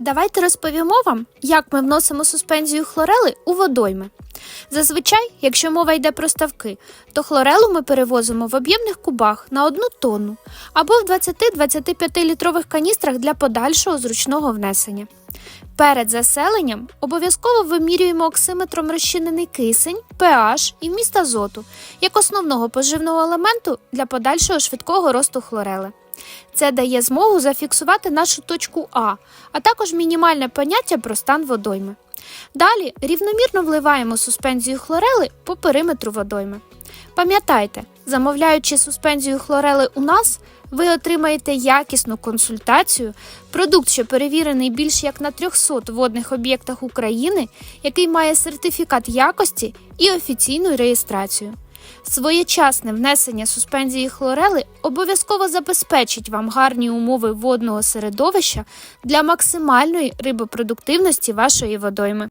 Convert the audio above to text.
Давайте розповімо вам, як ми вносимо суспензію хлорели у водойми. Зазвичай, якщо мова йде про ставки, то хлорелу ми перевозимо в об'ємних кубах на одну тонну або в 20-25 літрових каністрах для подальшого зручного внесення. Перед заселенням обов'язково вимірюємо оксиметром розчинений кисень, pH і вміст азоту як основного поживного елементу для подальшого швидкого росту хлорели. Це дає змогу зафіксувати нашу точку А, а також мінімальне поняття про стан водойми. Далі рівномірно вливаємо суспензію хлорели по периметру водойми. Пам'ятайте, замовляючи суспензію хлорели у нас, ви отримаєте якісну консультацію, продукт, що перевірений більш як на 300 водних об'єктах України, який має сертифікат якості і офіційну реєстрацію. Своєчасне внесення суспензії хлорели обов'язково забезпечить вам гарні умови водного середовища для максимальної рибопродуктивності вашої водойми.